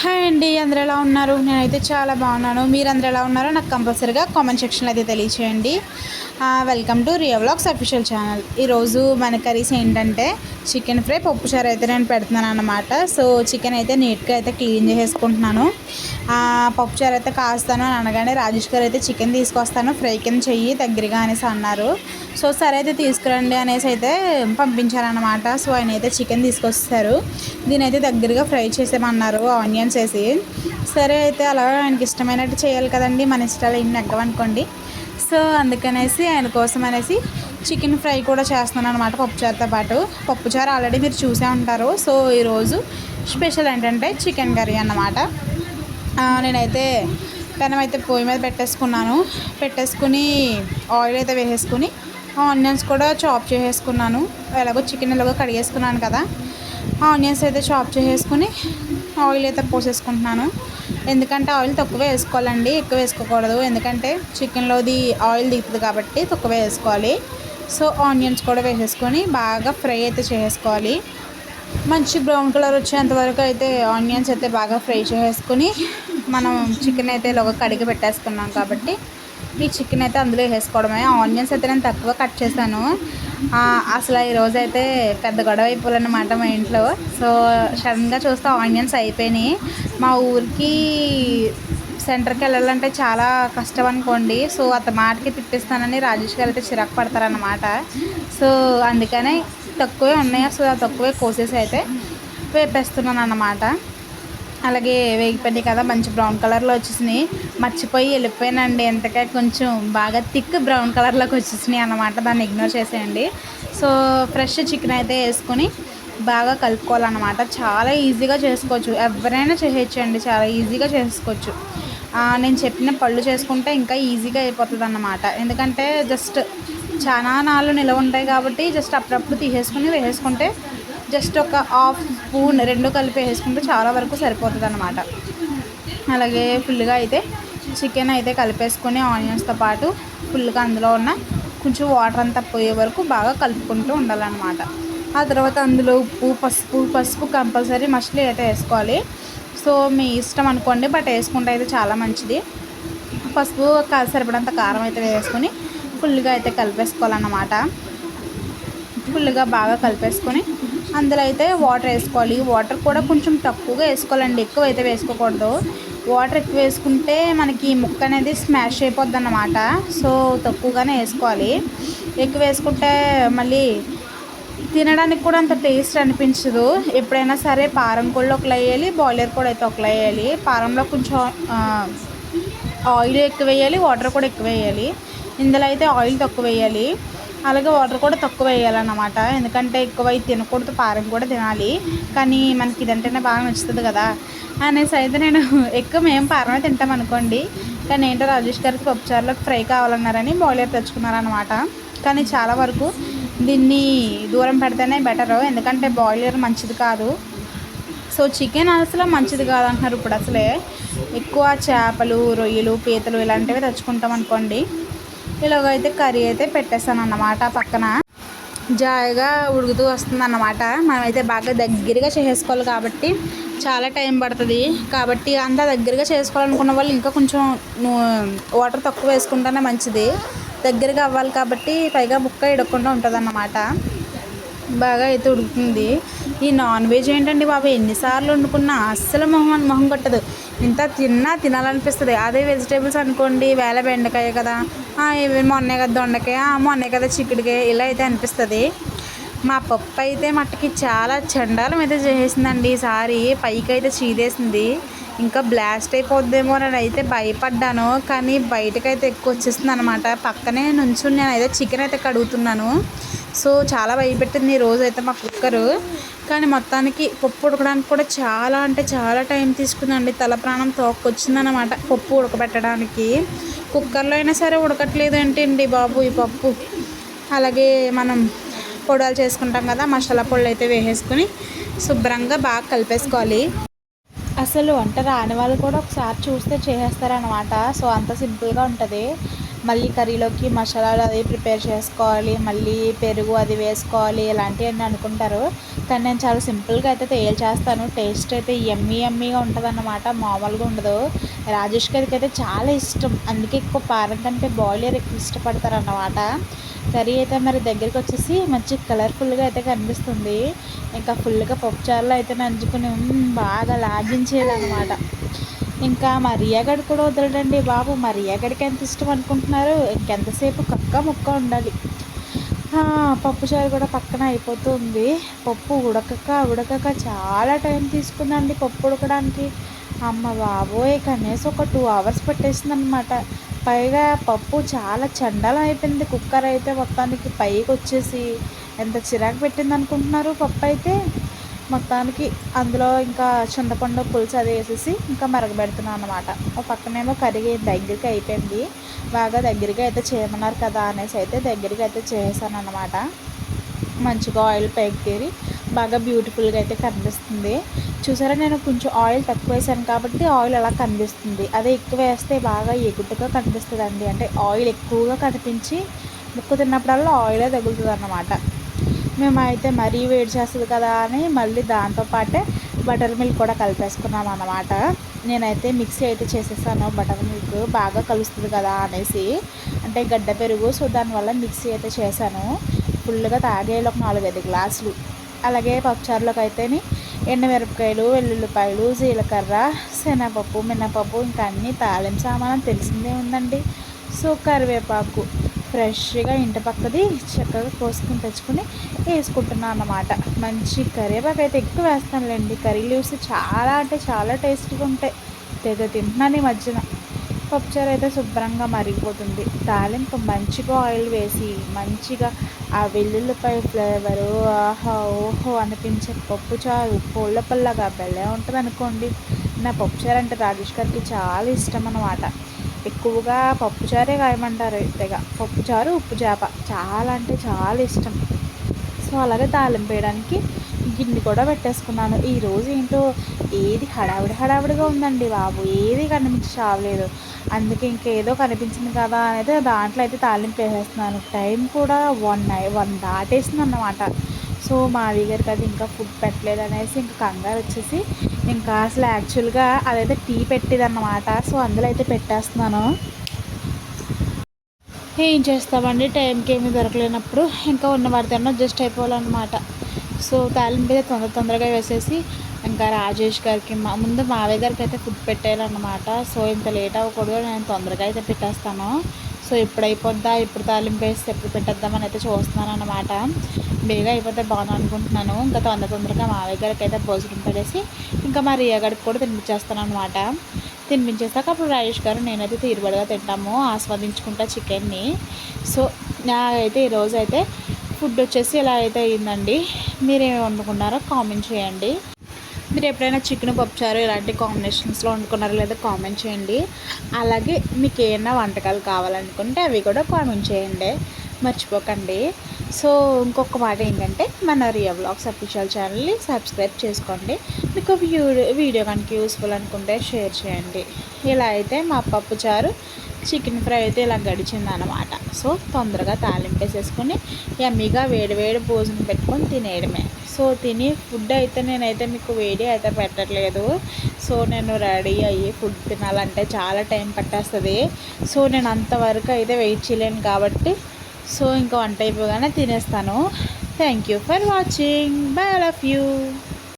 Hi అండి అందరు ఎలా ఉన్నారు? నేనైతే చాలా బాగున్నాను. మీరు అందరు ఎలా ఉన్నారో నాకు కంపల్సరీగా కామెంట్ సెక్షన్లో అయితే తెలియచేయండి. Welcome to Riya vlogs official channel. ఈరోజు మన కర్రీస్ ఏంటంటే చికెన్ ఫ్రై పప్పు చారు అయితే నేను పెడుతున్నాను అనమాట సో చికెన్ అయితే నీట్గా అయితే క్లీన్ చేసేసుకుంటున్నాను. పప్పు చారు అయితే కాస్తాను అని అనగానే రాజేష్ గారు అయితే చికెన్ తీసుకొస్తాను ఫ్రై కింద చెయ్యి దగ్గరగా అనేసి అన్నారు. సో సరే అయితే తీసుకురండి అనేసి అయితే పంపించారనమాట సో ఆయన అయితే చికెన్ తీసుకొస్తారు. దీని అయితే దగ్గరగా ఫ్రై చేసేమన్నారు ఆనియన్స్ వేసి. సరే అయితే అలా ఆయనకి ఇష్టమైనట్టు చేయాలి కదండి మన ఇష్టాలు ఏం నెగ్గవనుకోండి. సో అందుకనేసి ఆయన కోసం అనేసి చికెన్ ఫ్రై కూడా చేస్తున్నాను అనమాట పప్పుచారుతో పాటు. పప్పుచారు ఆల్రెడీ మీరు చూసే ఉంటారు. సో ఈరోజు స్పెషల్ ఏంటంటే చికెన్ కర్రీ అన్నమాట. నేనైతే పెనం అయితే పొయ్యి మీద పెట్టేసుకున్నాను. పెట్టేసుకుని ఆయిల్ అయితే వేసేసుకుని ఆనియన్స్ కూడా చాప్ చేసేసుకున్నాను. ఎలాగో చికెన్ ఎలాగో కడిగేసుకున్నాను కదా. ఆనియన్స్ అయితే చాప్ చేసేసుకుని ఆయిల్ అయితే పోసేసుకుంటున్నాను. ఎందుకంటే ఆయిల్ తక్కువ వేసుకోవాలండి. ఎక్కువ వేసుకోకూడదు. ఎందుకంటే చికెన్లోది ఆయిల్ దిగుతుంది కాబట్టి తక్కువ వేసుకోవాలి. సో ఆనియన్స్ కూడా వేసేసుకొని బాగా ఫ్రై అయితే చేసుకోవాలి. మంచి బ్రౌన్ కలర్ వచ్చేంత వరకు అయితే ఆనియన్స్ అయితే బాగా ఫ్రై చేసుకుని మనం చికెన్ అయితే ఇలాగ కడిగి పెట్టేసుకున్నాం కాబట్టి ఈ చికెన్ అయితే అందులో వేసుకోవడమే. ఆనియన్స్ అయితే నేను తక్కువ కట్ చేశాను. అసలు ఈరోజు అయితే పెద్ద గొడవ అయిపోవాలన్నమాట మా ఇంట్లో. సో సడన్గా చూస్తే ఆనియన్స్ అయిపోయినాయి. మా ఊరికి సెంటర్కి వెళ్ళాలంటే చాలా కష్టం అనుకోండి. సో అత మాటకి తిప్పిస్తానని రాజేష్ గారు అయితే చిరాకు పడతారన్నమాట. సో అందుకనే తక్కువే ఉన్నాయి. సో ఆ తక్కువే కోసేసి అయితే వేపేస్తున్నాను అన్నమాట అలాగే వేగిపోయినాయి కదా మంచి బ్రౌన్ కలర్లో వచ్చేసినాయి. మర్చిపోయి వెళ్ళిపోయానండి. ఎంతకే కొంచెం బాగా థిక్ బ్రౌన్ కలర్లోకి వచ్చేసినాయి అన్నమాట. దాన్ని ఇగ్నోర్ చేసేయండి. సో ఫ్రెష్ చికెన్ అయితే వేసుకొని బాగా కలుపుకోవాలన్నమాట. చాలా ఈజీగా చేసుకోవచ్చు. ఎవరైనా చేయొచ్చండి చాలా ఈజీగా చేసుకోవచ్చు. నేను చెప్పిన పళ్ళు చేసుకుంటే ఇంకా ఈజీగా అయిపోతుంది అన్నమాట ఎందుకంటే జస్ట్ చాలా నాళ్ళు నిలవ ఉంటాయి కాబట్టి జస్ట్ అప్పుడప్పుడు తీసేసుకుని వేసేసుకుంటే జస్ట్ ఒక హాఫ్ స్పూన్ రెండు కలిపి వేసుకుంటే చాలా వరకు సరిపోతుంది అనమాట అలాగే ఫుల్గా అయితే చికెన్ అయితే కలిపేసుకొని ఆనియన్స్తో పాటు ఫుల్గా అందులో ఉన్న కొంచెం వాటర్ అంతా పోయే వరకు బాగా కలుపుకుంటూ ఉండాలన్నమాట. ఆ తర్వాత అందులో ఉప్పు పసుపు పసుపు కంపల్సరీ మస్ట్లీ అయితే వేసుకోవాలి. సో మీ ఇష్టం అనుకోండి బట్ వేసుకుంటే అయితే చాలా మంచిది. పసుపు సరిపడంత కారం అయితే వేసుకొని ఫుల్గా అయితే కలిపేసుకోవాలన్నమాట. ఫుల్గా బాగా కలిపేసుకొని అందులో అయితే వాటర్ వేసుకోవాలి. వాటర్ కూడా కొంచెం తక్కువగా వేసుకోవాలండి. ఎక్కువ అయితే వేసుకోకూడదు. వాటర్ ఎక్కువ వేసుకుంటే మనకి ముక్క అనేది స్మాష్ అయిపోద్ది అన్నమాట సో తక్కువగానే వేసుకోవాలి. ఎక్కువ వేసుకుంటే మళ్ళీ తినడానికి కూడా అంత టేస్ట్ అనిపించదు. ఎప్పుడైనా సరే పారం కూడా ఒకలా వేయాలి బాయిలర్ కూడా అయితే ఒకలా వేయాలి. పారంలో కొంచెం ఆయిల్ ఎక్కువ వేయాలి వాటర్ కూడా ఎక్కువ వేయాలి. ఇందులో అయితే ఆయిల్ తక్కువ వేయాలి. అలాగే వాటర్ కూడా తక్కువ వేయాలన్నమాట. ఎందుకంటే ఎక్కువ తినకూడదు పారం కూడా తినాలి. కానీ మనకి ఇదంటేనే బాగా నచ్చుతుంది కదా. అనేసి అయితే నేను ఎక్కువ మేము పారమే తింటాం అనుకోండి. కానీ ఏంటో రాజేష్ గారికి పప్పుచారులో ఫ్రై కావాలన్నారని బాయిలర్ తెచ్చుకున్నారనమాట కానీ చాలా వరకు దీన్ని దూరం పెడితేనే బెటరు ఎందుకంటే బాయిలర్ మంచిది కాదు. సో చికెన్ అసలు మంచిది కాదంటున్నారు ఇప్పుడు అసలే. ఎక్కువ చేపలు రొయ్యలు పీతలు ఇలాంటివి తెచ్చుకుంటాం అనుకోండి. ఇలాగైతే కర్రీ అయితే పెట్టేస్తాను అన్నమాట పక్కన. జాయిగా ఉడుకుతూ వస్తుంది అన్నమాట మనమైతే బాగా దగ్గరగా చేసుకోవాలి కాబట్టి చాలా టైం పడుతుంది. కాబట్టి అంతా దగ్గరగా చేసుకోవాలనుకున్న వాళ్ళు ఇంకా కొంచెం వాటర్ తక్కువ వేసుకుంటేనే మంచిది. దగ్గరగా అవ్వాలి కాబట్టి పైగా ముక్క ఇడకుండా ఉంటుంది అన్నమాట బాగా అయితే ఉడుకుతుంది. ఈ నాన్ వెజ్ ఏంటండి బాబు? ఎన్నిసార్లు వండుకున్నా అస్సలు మొహం మొహం కొట్టదు. ఇంత తిన్నా తినాలనిపిస్తుంది. అదే వెజిటేబుల్స్ అనుకోండి వేల బెండకాయ కదా ఇవి మొన్నే కదా దొండకాయ మొన్నే కదా చిక్కుడుకాయ ఇలా అయితే అనిపిస్తుంది. మా పప్పు అయితే మట్టుకి చాలా చండాలం అయితే చేసేసిందండి ఈసారి పైకి అయితే చీదేసింది. ఇంకా బ్లాస్ట్ అయిపోద్దేమో అని అయితే భయపడ్డాను కానీ బయటకైతే ఎక్కువ వచ్చేస్తుంది అనమాట పక్కనే నుంచుని నేను అయితే చికెన్ అయితే కడుగుతున్నాను. సో చాలా భయపెట్టింది ఈ రోజు అయితే మా కుక్కరు. కానీ మొత్తానికి పప్పు ఉడకడానికి కూడా చాలా అంటే చాలా టైం తీసుకుందండి. తల ప్రాణం తోక్కొచ్చిందనమాట పప్పు ఉడకబెట్టడానికి. కుక్కర్లో అయినా సరే ఉడకట్లేదు ఏంటండి బాబు ఈ పప్పు? అలాగే మనం పొడాలు చేసుకుంటాం కదా మసాలా పొడులు అయితే వేసేసుకుని శుభ్రంగా బాగా కలిపేసుకోవాలి. అసలు వంట రాని వాళ్ళు కూడా ఒకసారి చూస్తే చేసేస్తారనమాట సో అంత సింపుల్గా ఉంటుంది. మళ్ళీ కర్రీలోకి మసాలాలు అది ప్రిపేర్ చేసుకోవాలి మళ్ళీ పెరుగు అది వేసుకోవాలి ఇలాంటివన్నీ అనుకుంటారు. కానీ నేను చాలా సింపుల్గా అయితే తేల్ చేస్తాను టేస్ట్ అయితే ఎమ్మీ ఎమ్మీగా ఉంటుంది అన్నమాట మామూలుగా ఉండదు. రాజేష్ గారికి అయితే చాలా ఇష్టం. అందుకే ఎక్కువ పారం కంటే బాయిలర్ ఎక్కువ ఇష్టపడతారు అన్నమాట కర్రీ అయితే మరి దగ్గరికి వచ్చేసి మంచి కలర్ఫుల్గా అయితే కనిపిస్తుంది. ఇంకా ఫుల్గా పప్పుచారులో అయితే నంచుకుని మ్మ్, బాగా లాగించేయాలన్నమాట ఇంకా మరియాగడ్ కూడా వదలడండి బాబు. మరియాగడికి ఎంత ఇష్టం అనుకుంటున్నారు ఇంకెంతసేపు కక్క ముక్క ఉండాలి. పప్పుచారు కూడా పక్కన అయిపోతుంది. పప్పు ఉడకక ఉడకక చాలా టైం తీసుకుందండి పప్పు ఉడకడానికి. అమ్మ బాబోయ్ కనీసం ఒక టూ అవర్స్ పెట్టేసిందనమాట. పైగా పప్పు చాలా చండాలం అయిపోయింది కుక్కర్ అయితే మొత్తానికి. పైకి వచ్చేసి ఎంత చిరాకు పెట్టింది అనుకుంటున్నారు పప్పు అయితే మొత్తానికి అందులో ఇంకా చింతపండు పులుసు అది వేసేసి ఇంకా మరగబెడుతున్నాను అనమాట ఒక పక్కనేమో కరిగి దగ్గరికి అయిపోయింది. బాగా దగ్గరికి అయితే చేయమన్నారు కదా అనేసి అయితే దగ్గరికి అయితే చేసాను అనమాట మంచిగా ఆయిల్ పైకి తీరి బాగా బ్యూటిఫుల్గా అయితే కనిపిస్తుంది. చూసారా నేను కొంచెం ఆయిల్ తక్కువ వేసాను కాబట్టి ఆయిల్ అలా కనిపిస్తుంది. అదే ఎక్కువ వేస్తే బాగా ఎగుట్టుగా కనిపిస్తుంది అండి అంటే ఆయిల్ ఎక్కువగా కనిపించి ముక్కు తిన్నప్పుడల్లా ఆయిలే తగులుతుంది అన్నమాట. మేమైతే మరీ వేడి చేస్తుంది కదా అని మళ్ళీ దాంతోపాటే బటర్ మిల్క్ కూడా కలిపేసుకున్నాం అన్నమాట. నేనైతే మిక్సీ అయితే చేసేసాను బటర్ మిల్క్ బాగా కలుస్తుంది కదా అనేసి. అంటే గడ్డ పెరుగు సో దానివల్ల మిక్సీ అయితే చేశాను. ఫుల్గా తాగేయాలి ఒక నాలుగైదు గ్లాసులు. అలాగే పప్పుచారులోకి అయితేని ఎండుమిరపకాయలు వెల్లుల్లిపాయలు జీలకర్ర శనగపప్పు మినపప్పు ఇంకా అన్నీ తాలింపు సామానం తెలిసిందే ఉందండి. సో కరివేపాకు. ఫ్రెష్గా ఇంటి పక్కది చక్కగా కోసుకుని తెచ్చుకుని వేసుకుంటున్నాను అన్నమాట. మంచి కరివేపాకు అయితే ఎక్కువ వేస్తానులేండి. కర్రీ లీవ్స్ చాలా అంటే చాలా టేస్ట్గా ఉంటాయి. తెగ తింటున్నాను ఈ మధ్యన. పప్పుచారు అయితే శుభ్రంగా మరిగిపోతుంది. తాలింపు మంచిగా ఆయిల్ వేసి మంచిగా ఆ వెల్లుల్లిపాయ ఫ్లేవరు ఆహా ఓహో అనిపించే పప్పుచారు పుల్లపల్లగా బెల్లే ఉంటుంది అనుకోండి నా పప్పుచారు అంటే రాజేష్ గారికి చాలా ఇష్టం అన్నమాట. ఎక్కువగా పప్పుచారే కాయమంటారు తెగ. పప్పుచారు ఉప్పు చేప. చాలా అంటే చాలా ఇష్టం. సో అలాగే తాలింపు వేయడానికి గిన్నె కూడా పెట్టేసుకున్నాను. ఈరోజు ఏంటో ఏది హడావిడి హడావిడిగా ఉందండి బాబు. ఏది కనిపించి చావలేదు అందుకే ఇంకేదో కనిపించింది కదా అనేది దాంట్లో అయితే తాలింపు వేసేస్తున్నాను. టైం కూడా వన్ నై వన్ దాటేసింది అన్నమాట సో మా గారికి అది ఇంకా ఫుడ్ పెట్టలేదు అనేసి ఇంకా కంగారు వచ్చేసి ఇంకా అసలు యాక్చువల్గా అదైతే టీ పెట్టిదన్నమాట. సో అందులో అయితే పెట్టేస్తున్నాను. ఏం చేస్తామండి? టైంకి ఏమీ దొరకలేనప్పుడు ఇంకా ఉన్న వాటితో అడ్జస్ట్ అయిపోవాలన్నమాట. సో తాలింపు అయితే తొందర తొందరగా వేసేసి ఇంకా రాజేష్ గారికి మా ముందు మావయ్య గారికి అయితే ఫుడ్ పెట్టేయాలన్నమాట. సో ఇంత లేట్ అవ్వకూడదు నేను తొందరగా అయితే పెట్టేస్తాను. సో ఇప్పుడు అయిపోద్దా? ఇప్పుడు తాలింపు వేస్తే ఎప్పుడు పెట్టేద్దామని అయితే చూస్తున్నాను అనమాట బేగా అయిపోతే బాగుంది అనుకుంటున్నాను. ఇంకా తొందర తొందరగా మా దగ్గరకి అయితే భోజనం పెట్టేసి ఇంకా మా రియా కూడా తినిపించేస్తాను అనమాట తినిపించేసాక అప్పుడు రాజేష్ గారు నేనైతే తీరుబడిగా తింటాము ఆస్వాదించుకుంటా చికెన్ని. సో నాకైతే ఈరోజు అయితే ఫుడ్ వచ్చేసి ఇలా అయితే అయిందండి. మీరేమి వండుకున్నారో కామెంట్ చేయండి. మీరు ఎప్పుడైనా చికెన్ పప్పుచారు ఇలాంటి కాంబినేషన్స్లో వండుకున్నారో లేదో కామెంట్ చేయండి. అలాగే మీకు ఏమైనా వంటకాలు కావాలనుకుంటే అవి కూడా కామెంట్ చేయండి. మర్చిపోకండి. సో ఇంకొక మాట ఏంటంటే మన రియా బ్లాగ్స్ అఫీషియల్ ఛానల్ని సబ్స్క్రైబ్ చేసుకోండి. మీకు వీడియో వీడియో కనుక యూస్ఫుల్ అనుకుంటే షేర్ చేయండి. ఇలా అయితే మా పప్పుచారు చికెన్ ఫ్రై అయితే ఇలా గడిచిందనమాట సో తొందరగా తాలింపేసేసుకొని ఎమ్మీగా వేడి వేడి భోజనం పెట్టుకొని తినేయడమే. సో తిని ఫుడ్ అయితే నేనైతే మీకు వేడి అయితే పెట్టట్లేదు. సో నేను రెడీ అయ్యి ఫుడ్ తినాలంటే చాలా టైం పట్టేస్తుంది. సో నేను అంతవరకు అయితే వెయిట్ చేయలేను కాబట్టి సో ఇంకా వంట అయిపోగానే తినేస్తాను. Thank you for watching. Bye love you.